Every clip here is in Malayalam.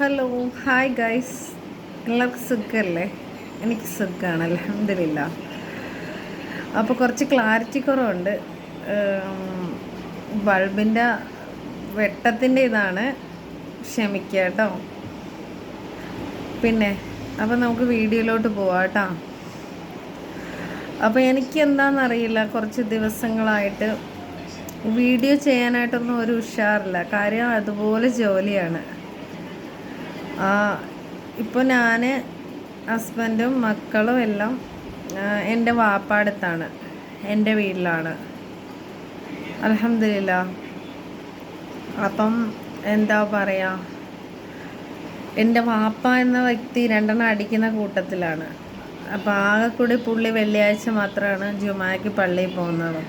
ഹലോ ഹായ് ഗൈസ് എല്ലാവർക്കും സുഖമല്ലേ എനിക്ക് സുഖമാണ് അലഹമില്ല അപ്പോൾ കുറച്ച് ക്ലാരിറ്റി കുറവുണ്ട്. ബൾബിന്റെ വെട്ടത്തിന്റെ ഇതാണ്. ക്ഷമിക്കുക കേട്ടോ. പിന്നെ അപ്പോൾ നമുക്ക് വീഡിയോയിലോട്ട് പോവാം കേട്ടോ. അപ്പോൾ എനിക്ക് എന്താണെന്നറിയില്ല കുറച്ച് ദിവസങ്ങളായിട്ട് വീഡിയോ ചെയ്യാനായിട്ടൊന്നും ഒരു ഉഷാറില്ല. കാര്യം അതുപോലെ ജോലിയാണ്. ഇപ്പോൾ ഞാൻ ഹസ്ബൻഡും മക്കളും എല്ലാം എന്റെ വാപ്പാടത്താണ് എന്റെ വീട്ടിലാണ്. അലഹമില്ല അപ്പം എന്താ പറയുക എന്റെ വാപ്പ എന്ന വ്യക്തി രണ്ടെണ്ണം അടിക്കുന്ന കൂട്ടത്തിലാണ്. അപ്പോൾ ആകെക്കൂടി കൂടി പുള്ളി വെള്ളിയാഴ്ച മാത്രമാണ് ജുമാക്ക് പള്ളിയിൽ പോകുന്നത്.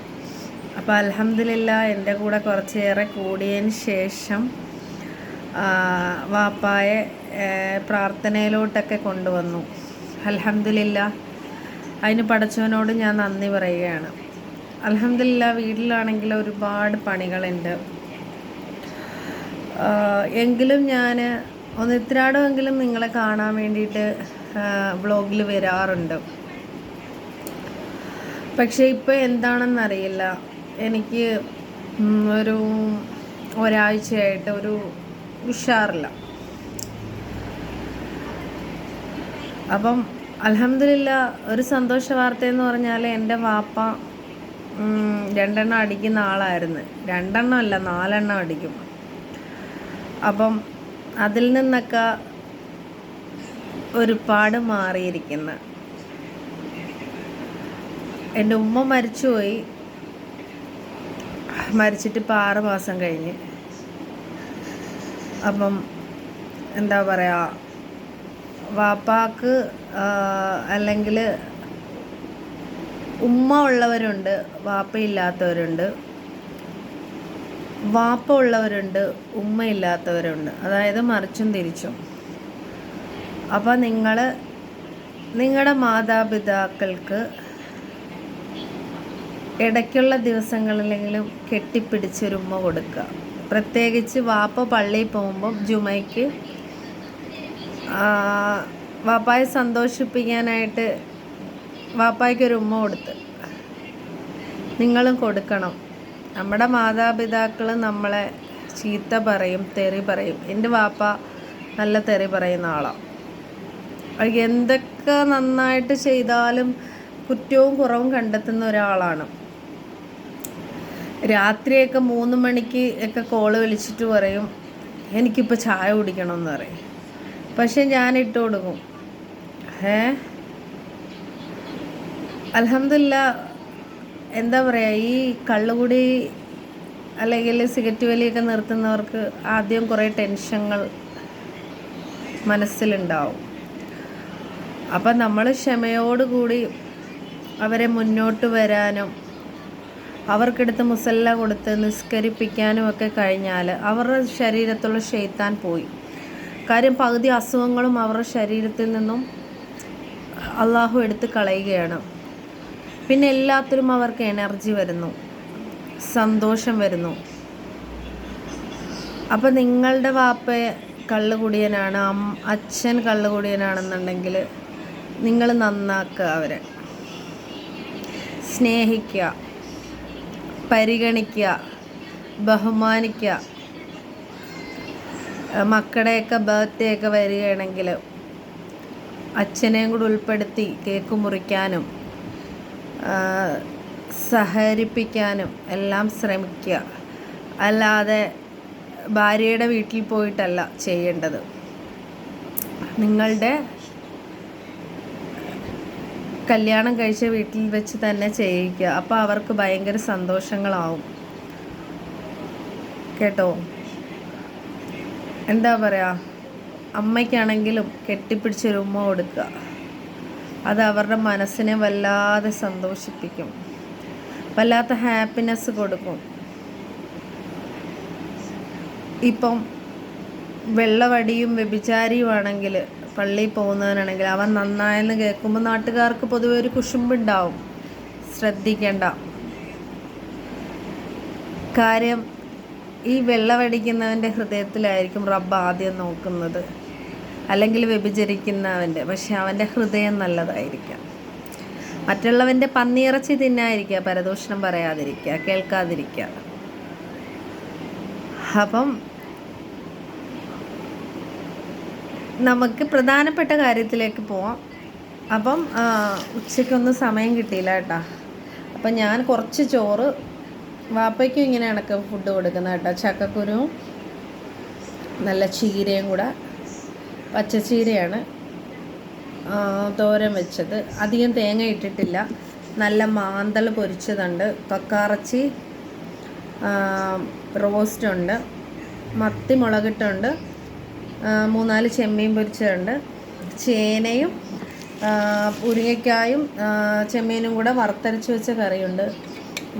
അപ്പോൾ അലഹമില്ല എന്റെ കൂടെ കുറച്ചേറെ കൂടിയതിന് ശേഷം വാപ്പായെ പ്രാർത്ഥനയിലോട്ടൊക്കെ കൊണ്ടുവന്നു. അലഹമില്ല അതിന് പഠിച്ചവനോട് ഞാൻ നന്ദി പറയുകയാണ്. അലഹമില്ല വീട്ടിലാണെങ്കിൽ ഒരുപാട് പണികളുണ്ട്. എങ്കിലും ഞാൻ ഒന്ന് ഇത്രാടമെങ്കിലും നിങ്ങളെ കാണാൻ വേണ്ടിയിട്ട് വ്ളോഗിൽ വരാറുണ്ട്. പക്ഷേ ഇപ്പോൾ എന്താണെന്നറിയില്ല. എനിക്ക് ഒരു ഒരാഴ്ചയായിട്ട് ഒരു ഉഷാറില്ല. അപ്പം അലഹമില്ല ഒരു സന്തോഷ വാർത്ത എന്ന് പറഞ്ഞാൽ എന്റെ വാപ്പ രണ്ടെണ്ണം അടിക്കുന്ന ആളായിരുന്നു. രണ്ടെണ്ണം അല്ല നാലെണ്ണം അടിക്കും. അപ്പം അതിൽ നിന്നൊക്കെ ഒരുപാട് മാറിയിരിക്കുന്ന. എന്റെ ഉമ്മ മരിച്ചുപോയി. മരിച്ചിട്ട് ഇപ്പോൾ ആറ് മാസം കഴിഞ്ഞ്. അപ്പം എന്താ പറയുക വാപ്പാക്ക് അല്ലെങ്കിൽ ഉമ്മ ഉള്ളവരുണ്ട് വാപ്പയില്ലാത്തവരുണ്ട് വാപ്പ ഉള്ളവരുണ്ട് ഉമ്മയില്ലാത്തവരുണ്ട് അതായത് മറിച്ചും തിരിച്ചും. അപ്പോൾ നിങ്ങൾ നിങ്ങളുടെ മാതാപിതാക്കൾക്ക് ഇടയ്ക്കുള്ള ദിവസങ്ങളിലെങ്കിലും കെട്ടിപ്പിടിച്ചൊരുമ്മ കൊടുക്കുക. പ്രത്യേകിച്ച് വാപ്പ പള്ളിയിൽ പോകുമ്പം ജുമയ്ക്ക് വാപ്പായെ സന്തോഷിപ്പിക്കാനായിട്ട് വാപ്പായ്ക്ക് ഒരു ഉമ്മ കൊടുത്ത്. നിങ്ങളും കൊടുക്കണം. നമ്മുടെ മാതാപിതാക്കൾ നമ്മളെ ചീത്ത പറയും തെറി പറയും. എന്റെ വാപ്പ നല്ല തെറി പറയുന്ന ആളാണ് എന്തൊക്കെ നന്നായിട്ട് ചെയ്താലും കുറ്റവും കുറവും കണ്ടെത്തുന്ന ഒരാളാണ്. രാത്രിയൊക്കെ മൂന്ന് മണിക്ക് ഒക്കെ കോൾ വിളിച്ചിട്ട് പറയും എനിക്കിപ്പോൾ ചായ കുടിക്കണം എന്ന് പറയും. പക്ഷെ ഞാൻ ഇട്ട് കൊടുക്കും. ഏ? അലഹമില്ല എന്താ പറയുക ഈ കള്ളുകൂടി അല്ലെങ്കിൽ സിഗരറ്റ് വലിയൊക്കെ നിർത്തുന്നവർക്ക് ആദ്യം കുറേ ടെൻഷനുകൾ മനസ്സിലുണ്ടാവും. അപ്പം നമ്മൾ ക്ഷമയോടുകൂടി അവരെ മുന്നോട്ട് വരാനും അവർക്കെടുത്ത് മുസല്ല കൊടുത്ത് നിസ്കരിപ്പിക്കാനും ഒക്കെ കഴിഞ്ഞാൽ അവരുടെ ശരീരത്തുള്ള ഷെയ്ത്താൻ പോയി. കാര്യം പകുതി അസുഖങ്ങളും അവരുടെ ശരീരത്തിൽ നിന്നും അള്ളാഹു എടുത്ത് കളയുകയാണ്. പിന്നെ എല്ലാത്തിലും അവർക്ക് എനർജി വരുന്നു. സന്തോഷം വരുന്നു. അപ്പം നിങ്ങളുടെ വാപ്പ കള്ളുകുടിയനാണ്. അച്ഛൻ കള്ളുകുടിയനാണെന്നുണ്ടെങ്കിൽ നിങ്ങൾ നന്നാക്കുക അവരെ. സ്നേഹിക്കുക. പരിഗണിക്കുക ബഹുമാനിക്കുക. മക്കളുടെയൊക്കെ ബർത്ത്ഡേ ഒക്കെ വരികയാണെങ്കിൽ അച്ഛനെയും കൂടെ ഉൾപ്പെടുത്തി കേക്ക് മുറിക്കാനും സഹകരിപ്പിക്കാനും എല്ലാം ശ്രമിക്കുക. അല്ലാതെ ഭാര്യയുടെ വീട്ടിൽ പോയിട്ടല്ല ചെയ്യേണ്ടത്. നിങ്ങളുടെ കല്യാണം കഴിച്ച വീട്ടിൽ വെച്ച് തന്നെ ചെയ്യിക്കുക. അപ്പോൾ അവർക്ക് ഭയങ്കര സന്തോഷങ്ങളാവും. കേട്ടോ? എന്താ പറയുക അമ്മയ്ക്കാണെങ്കിലും കെട്ടിപ്പിടിച്ചൊരു ഉമ്മ കൊടുക്കുക. അത് അവരുടെ മനസ്സിനെ വല്ലാതെ സന്തോഷിപ്പിക്കും. വല്ലാത്ത ഹാപ്പിനെസ് കൊടുക്കും. ഇപ്പം വെള്ളവടിയും വ്യഭിചാരിയുമാണെങ്കിൽ പള്ളിയിൽ പോകുന്നവനാണെങ്കിൽ അവൻ നന്നായെന്ന് കേൾക്കുമ്പോൾ നാട്ടുകാർക്ക് പൊതുവെ ഒരു കുശുമ്പുണ്ടാവും. ശ്രദ്ധിക്കേണ്ട. കാര്യം ഈ വെള്ളമടിക്കുന്നവന്റെ ഹൃദയത്തിലായിരിക്കും റബ്ബ് ആദ്യം നോക്കുന്നത്. അല്ലെങ്കിൽ വ്യഭിചരിക്കുന്നവന്റെ. പക്ഷെ അവന്റെ ഹൃദയം നല്ലതായിരിക്കാം. മറ്റുള്ളവന്റെ പന്നിയിറച്ചി തിന്നായിരിക്കുക പരദൂഷണം പറയാതിരിക്കുക കേൾക്കാതിരിക്കുക. അപ്പം നമുക്ക് പ്രധാനപ്പെട്ട കാര്യത്തിലേക്ക് പോവാം. അപ്പം ഉച്ചയ്ക്കൊന്നും സമയം കിട്ടിയില്ല കേട്ടാ. അപ്പം ഞാൻ കുറച്ച് ചോറ് വാപ്പയ്ക്കും ഇങ്ങനെയാണ് ഫുഡ് കൊടുക്കുന്നത് കേട്ടോ. ചക്കക്കുരുവും നല്ല ചീരയും കൂടെ പച്ചച്ചീരയാണ് ചീരയാണ് തോരൻ വെച്ചത്. അധികം തേങ്ങ ഇട്ടിട്ടില്ല. നല്ല മാന്തൾ പൊരിച്ചതുണ്ട്. തൊക്കാറച്ചി റോസ്റ്റുണ്ട് മത്തി മുളകിട്ടുണ്ട്. മൂന്നാൽ ചെമ്മീൻ പൊരിച്ചതുണ്ട്. ചേനയും മുരിങ്ങയ്ക്കായും ചെമ്മീനും കൂടെ വറുത്തരച്ച് വെച്ച കറിയുണ്ട്.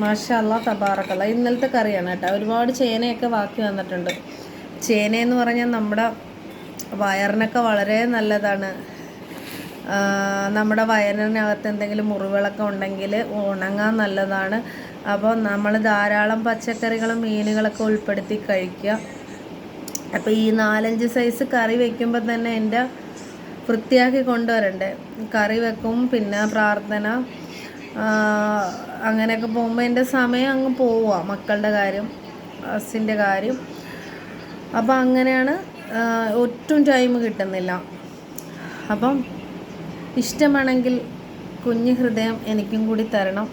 മാഷല്ല തബാറക്കല്ല. ഇന്നലത്തെ കറിയാണ് കേട്ടോ. ഒരുപാട് ചേനയൊക്കെ ബാക്കി വന്നിട്ടുണ്ട്. ചേനയെന്ന് പറഞ്ഞാൽ നമ്മുടെ വയറിനൊക്കെ വളരെ നല്ലതാണ്. നമ്മുടെ വയറിനകത്ത് എന്തെങ്കിലും മുറിവുകളൊക്കെ ഉണ്ടെങ്കിൽ ഉണങ്ങാൻ നല്ലതാണ്. അപ്പോൾ നമ്മൾ ധാരാളം പച്ചക്കറികളും മീനുകളൊക്കെ ഉൾപ്പെടുത്തി കഴിക്കുക. അപ്പോൾ ഈ നാലഞ്ച് സൈസ് കറി വെക്കുമ്പോൾ തന്നെ എന്റെ വൃത്തിയാക്കി കൊണ്ടുവരണ്ടേ. കറി വെക്കും പിന്നെ പ്രാർത്ഥന അങ്ങനെയൊക്കെ പോകുമ്പോൾ എന്റെ സമയം അങ്ങ് പോവുക മക്കളുടെ കാര്യം ഹസ്സിന്റെ കാര്യം. അപ്പോൾ അങ്ങനെയാണ് ഒട്ടും ടൈം കിട്ടുന്നില്ല. അപ്പം ഇഷ്ടമാണെങ്കിൽ കുഞ്ഞു ഹൃദയം എനിക്കും കൂടി തരണം.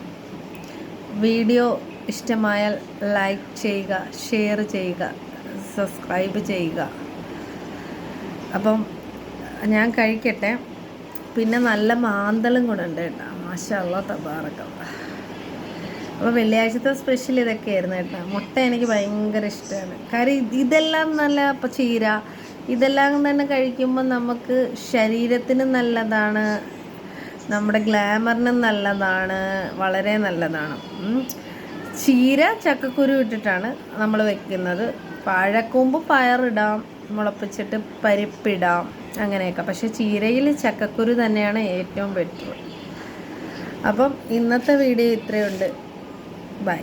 വീഡിയോ ഇഷ്ടമായാൽ ലൈക്ക് ചെയ്യുക ഷെയർ ചെയ്യുക. സബ്സ്ക്രൈബ് ചെയ്യുക. അപ്പം ഞാൻ കഴിക്കട്ടെ. പിന്നെ നല്ല മാന്തളും കൂടെ ഉണ്ട് കേട്ടോ. മാഷല്ല തബാറക്ക അപ്പോൾ വെള്ളിയാഴ്ചത്തെ സ്പെഷ്യൽ ഇതൊക്കെ ആയിരുന്നു കേട്ടോ. മുട്ട എനിക്ക് ഭയങ്കര ഇഷ്ടമാണ്. കാര്യം ഇതെല്ലാം നല്ല ഇപ്പം ചീര ഇതെല്ലാം തന്നെ കഴിക്കുമ്പോൾ നമുക്ക് ശരീരത്തിന് നല്ലതാണ് നമ്മുടെ ഗ്ലാമറിനും നല്ലതാണ് വളരെ നല്ലതാണ്. ചീര ചക്കക്കുരു ഇട്ടിട്ടാണ് നമ്മൾ വെക്കുന്നത്. വാഴക്കൂമ്പ് പയറിടാം മുളപ്പിച്ചിട്ട് പരിപ്പിടാം അങ്ങനെയൊക്കെ. പക്ഷെ ചീരയിൽ ചക്കക്കുരു തന്നെയാണ് ഏറ്റവും ബെറ്റർ അപ്പം ഇന്നത്തെ വീഡിയോ ഇത്രയുണ്ട്. ബൈ